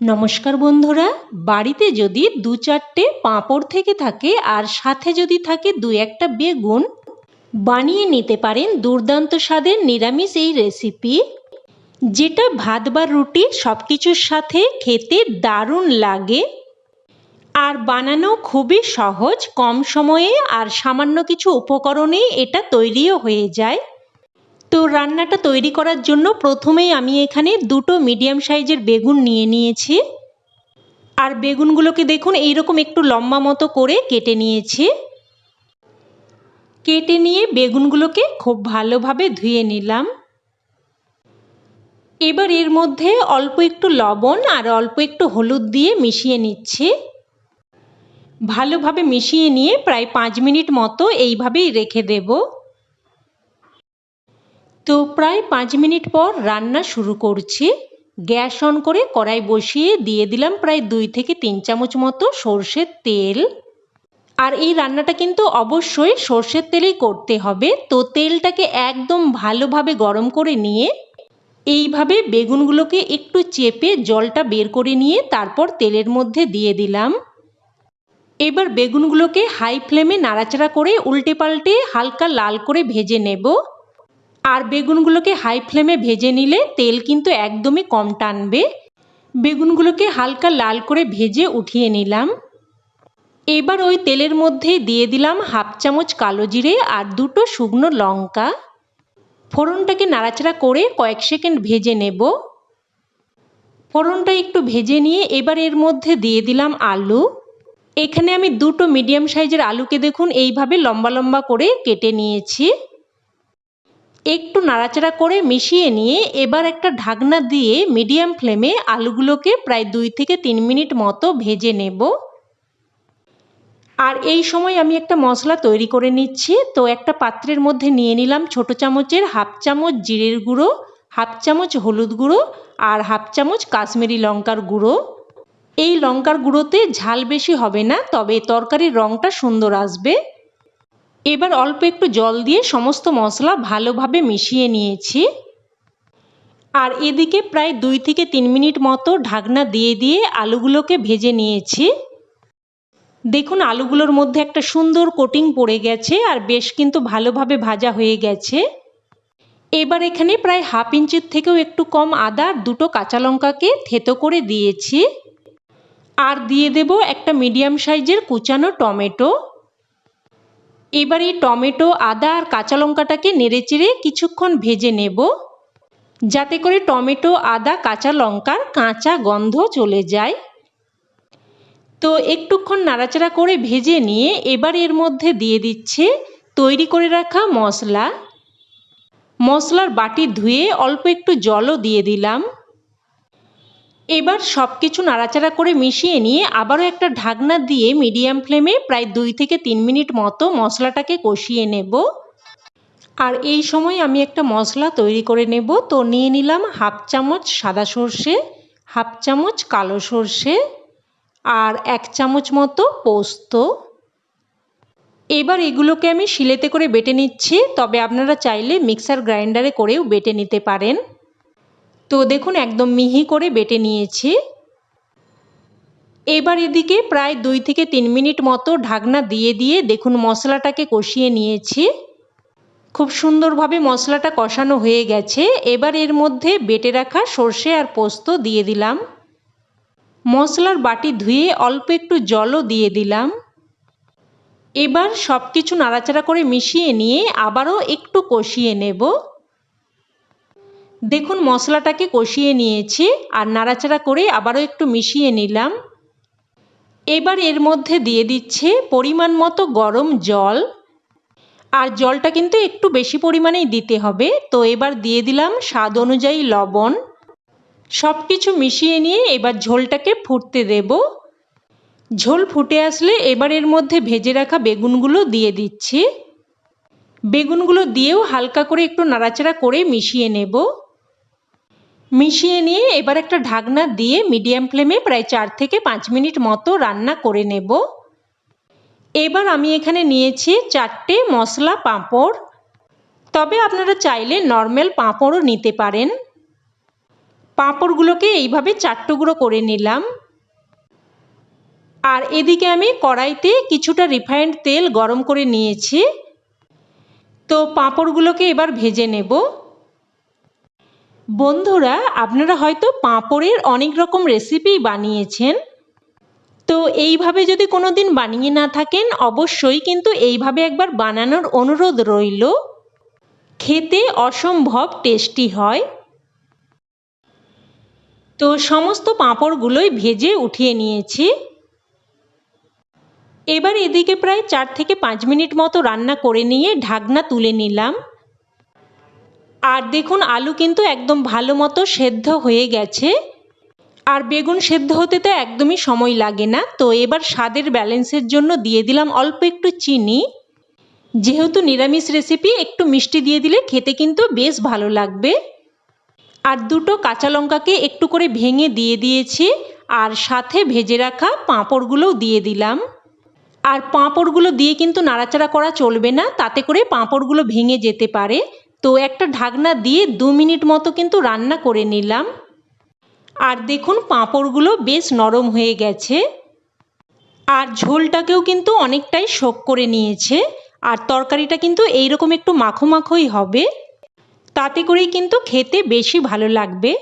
নমস্কার বন্ধুরা, বাড়িতে যদি দু চারটে পাঁপড় থেকে থাকে আর সাথে যদি থাকে দু একটা বেগুন, বানিয়ে নিতে পারেন দুর্দান্ত স্বাদের নিরামিষ এই রেসিপি যেটা ভাত বা রুটি সব কিছুর সাথে খেতে দারুণ লাগে। আর বানানো খুবই সহজ, কম সময়ে আর সামান্য কিছু উপকরণে এটা তৈরিও হয়ে যায়। তো রান্নাটা তৈরি করার জন্য প্রথমেই আমি এখানে দুটো মিডিয়াম সাইজের বেগুন নিয়ে নিয়েছি। আর বেগুনগুলোকে দেখুন, এইরকম একটু লম্বা মতো করে কেটে নিয়েছি। কেটে নিয়ে বেগুনগুলোকে খুব ভালোভাবে ধুয়ে নিলাম। এবার এর মধ্যে অল্প একটু লবণ আর অল্প একটু হলুদ দিয়ে মিশিয়ে নিচ্ছি। ভালোভাবে মিশিয়ে নিয়ে প্রায় পাঁচ মিনিট মতো এইভাবেই রেখে দেবো। তো প্রায় পাঁচ মিনিট পর রান্না শুরু করছি। গ্যাস অন করে কড়াই বসিয়ে দিয়ে দিলাম প্রায় দুই থেকে তিন চামচ মতো সর্ষের তেল। আর এই রান্নাটা কিন্তু অবশ্যই সর্ষের তেলেই করতে হবে। তো তেলটাকে একদম ভালোভাবে গরম করে নিয়ে এইভাবে বেগুনগুলোকে একটু চেপে জলটা বের করে নিয়ে তারপর তেলের মধ্যে দিয়ে দিলাম। এবার বেগুনগুলোকে হাই ফ্লেমে নাড়াচাড়া করে উল্টে পাল্টে হালকা লাল করে ভেজে নেব। আর বেগুনগুলোকে হাই ফ্লেমে ভেজে নিলে তেল কিন্তু একদমই কম টানবে। বেগুনগুলোকে হালকা লাল করে ভেজে উঠিয়ে নিলাম। এবার ওই তেলের মধ্যে দিয়ে দিলাম হাফ চামচ কালো জিরে আর দুটো শুকনো লঙ্কা। ফোড়নটাকে নাড়াচাড়া করে কয়েক সেকেন্ড ভেজে নেব। ফোড়নটা একটু ভেজে নিয়ে এবার এর মধ্যে দিয়ে দিলাম আলু। এখানে আমি দুটো মিডিয়াম সাইজের আলুকে দেখুন এইভাবে লম্বা লম্বা করে কেটে নিয়েছি। একটু নাড়াচাড়া করে মিশিয়ে নিয়ে এবার একটা ঢাকনা দিয়ে মিডিয়াম ফ্লেমে আলুগুলোকে প্রায় দুই থেকে তিন মিনিট মতো ভেজে নেব। আর এই সময় আমি একটা মশলা তৈরি করে নিচ্ছি। তো একটা পাত্রের মধ্যে নিয়ে নিলাম ছোট চামচের হাফ চামচ জিরের গুঁড়ো, হাফ চামচ হলুদ গুঁড়ো আর হাফ চামচ কাশ্মীরি লঙ্কার গুঁড়ো। এই লঙ্কার গুঁড়োতে ঝাল বেশি হবে না, তবে তরকারির রঙটা সুন্দর আসবে। এবার অল্প একটু জল দিয়ে সমস্ত মশলা ভালোভাবে মিশিয়ে নিয়েছি। আর এদিকে প্রায় দুই থেকে তিন মিনিট মতো ঢাকনা দিয়ে দিয়ে আলুগুলোকে ভেজে নিয়েছি। দেখুন, আলুগুলোর মধ্যে একটা সুন্দর কোটিং পড়ে গেছে আর বেশ কিন্তু ভালোভাবে ভাজা হয়ে গেছে। এবার এখানে প্রায় হাফ ইঞ্চির থেকেও একটু কম আদা আর দুটো কাঁচা লঙ্কাকে থেতো করে দিয়েছি। আর দিয়ে দেব একটা মিডিয়াম সাইজের কুচানো টমেটো। এবার টমেটো, আদা আর কাঁচা লঙ্কাটাকে নেড়েচেড়ে কিছুক্ষণ ভেজে নেব। যাতে করে টমেটো, আদা, কাঁচা লঙ্কার কাঁচা গন্ধ চলে যায়। তো একটুক্ষণ নাড়াচাড়া করে ভেজে নিয়ে এবার এর মধ্যে দিয়ে দিচ্ছে তৈরি করে রাখা মশলা। মশলার বাটি ধুয়ে অল্প একটু জলও দিয়ে দিলাম। এবার সব কিছু নাড়াচাড়া করে মিশিয়ে নিয়ে আবারও একটা ঢাকনা দিয়ে মিডিয়াম ফ্লেমে প্রায় দুই থেকে তিন মিনিট মতো মশলাটাকে কষিয়ে নেব। আর এই সময় আমি একটা মশলা তৈরি করে নেব। তো নিয়ে নিলাম হাফ চামচ সাদা সর্ষে, হাফ চামচ কালো সর্ষে আর এক চামচ মতো পোস্ত। এবার এগুলোকে আমি শিলেতে করে বেটে নিচ্ছি। তবে আপনারা চাইলে মিক্সার গ্রাইন্ডারে করেও বেটে নিতে পারেন। তো দেখুন, একদম মিহি করে বেটে নিয়েছি। এবার এদিকে প্রায় দুই থেকে তিন মিনিট মতো ঢাকনা দিয়ে দিয়ে দেখুন, মশলাটাকে কষিয়ে নিয়েছি। খুব সুন্দরভাবে মশলাটা কষানো হয়ে গেছে। এবার এর মধ্যে বেটে রাখা সর্ষে আর পোস্ত দিয়ে দিলাম। মশলার বাটি ধুয়ে অল্প একটু জলও দিয়ে দিলাম। এবার সব কিছু নাড়াচাড়া করে মিশিয়ে নিয়ে আবারও একটু কষিয়ে নেব। দেখুন, মশলাটাকে কষিয়ে নিয়েছি আর নাড়াচাড়া করে আবারও একটু মিশিয়ে নিলাম। এবার এর মধ্যে দিয়ে দিচ্ছে পরিমাণ মতো গরম জল। আর জলটা কিন্তু একটু বেশি পরিমাণেই দিতে হবে। তো এবার দিয়ে দিলাম স্বাদ অনুযায়ী লবণ। সব কিছু মিশিয়ে নিয়ে এবার ঝোলটাকে ফুটতে দেব। ঝোল ফুটে আসলে এবার এর মধ্যে ভেজে রাখা বেগুনগুলো দিয়ে দিচ্ছি। বেগুনগুলো দিয়েও হালকা করে একটু নাড়াচাড়া করে মিশিয়ে নেব। মিশিয়ে নিয়ে এবার একটা ঢাকনা দিয়ে মিডিয়াম ফ্লেমে প্রায় চার থেকে পাঁচ মিনিট মতো রান্না করে নেব। এবার আমি এখানে নিয়েছি চারটে মশলা পাঁপড়। তবে আপনারা চাইলে নর্মাল পাঁপড়ও নিতে পারেন। পাঁপড়গুলোকে এইভাবে চারটুকরো করে নিলাম। আর এদিকে আমি কড়াইতে কিছুটা রিফাইন্ড তেল গরম করে নিয়েছি। তো পাঁপড়গুলোকে এবার ভেজে নেব। বন্ধুরা, আপনারা হয়তো পাঁপড়ের অনেক রকম রেসিপি বানিয়েছেন। তো এইভাবে যদি কোনো দিন বানিয়ে না থাকেন, অবশ্যই কিন্তু এইভাবে একবার বানানোর অনুরোধ রইল। খেতে অসম্ভব টেস্টি হয়। তো সমস্ত পাঁপড়গুলোই ভেজে উঠিয়ে নিয়েছি। এবার এদিকে প্রায় চার থেকে পাঁচ মিনিট মতো রান্না করে নিয়ে ঢাকনা তুলে নিলাম। আর দেখুন আলু কিন্তু একদম ভালো মতো সেদ্ধ হয়ে গেছে। আর বেগুন সেদ্ধ হতে তো একদমই সময় লাগে না। তো এবার স্বাদের ব্যালেন্সের জন্য দিয়ে দিলাম অল্প একটু চিনি। যেহেতু নিরামিষ রেসিপি একটু মিষ্টি দিয়ে দিলে খেতে কিন্তু বেশ ভালো লাগবে। আর দুটো কাঁচা লঙ্কাকে একটু করে ভেঙে দিয়ে দিয়েছি। আর সাথে ভেজে রাখা পাঁপড়গুলোও দিয়ে দিলাম। আর পাঁপড়গুলো দিয়ে কিন্তু নাড়াচাড়া করা চলবে না। তাতে করে পাঁপড়গুলো ভেঙে যেতে পারে। তো একটা ঢাকনা দিয়ে দু মিনিট মতো কিন্তু রান্না করে নিলাম। আর দেখুন পাঁপড়গুলো বেশ নরম হয়ে গেছে। আর ঝোলটাকেও কিন্তু অনেকটাই শোক করে নিয়েছে। আর তরকারিটা কিন্তু এইরকম একটু মাখো মাখোই হবে। তাতে করেই কিন্তু খেতে বেশি ভালো লাগবে।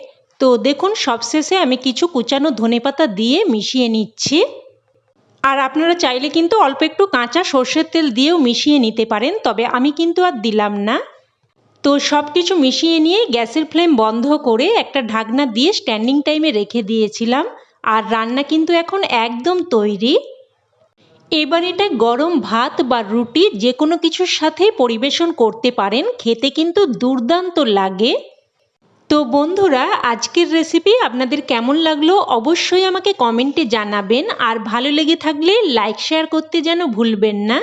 তো দেখুন সবশেষে আমি কিছু কুচানো ধনেপাতা দিয়ে মিশিয়ে নিচ্ছি। আর আপনারা চাইলে কিন্তু অল্প একটু কাঁচা সর্ষের তেল দিয়েও মিশিয়ে নিতে পারেন, তবে আমি কিন্তু আর দিলাম না। তো সব কিছু মিশিয়ে নিয়ে গ্যাসের ফ্লেম বন্ধ করে একটা ঢাকনা দিয়ে স্ট্যান্ডিং টাইমে রেখে দিয়েছিলাম। আর রান্না কিন্তু এখন একদম তৈরি। এবার এটা গরম ভাত বা রুটি যে কোনো কিছুর সাথে পরিবেশন করতে পারেন। খেতে কিন্তু দুর্দান্ত লাগে। তো বন্ধুরা, আজকের রেসিপি আপনাদের কেমন লাগল অবশ্যই আমাকে কমেন্টে জানাবেন। আর ভালো লেগে থাকলে লাইক শেয়ার করতে যেন ভুলবেন না।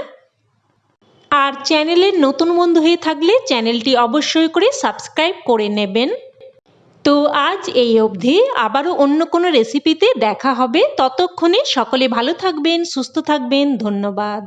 আর চ্যানেলের নতুন বন্ধু হয়ে থাকলে চ্যানেলটি অবশ্যই করে সাবস্ক্রাইব করে নেবেন। তো আজ এই অবধি। আবারও অন্য কোনো রেসিপিতে দেখা হবে। ততক্ষণে সকলে ভালো থাকবেন, সুস্থ থাকবেন। ধন্যবাদ।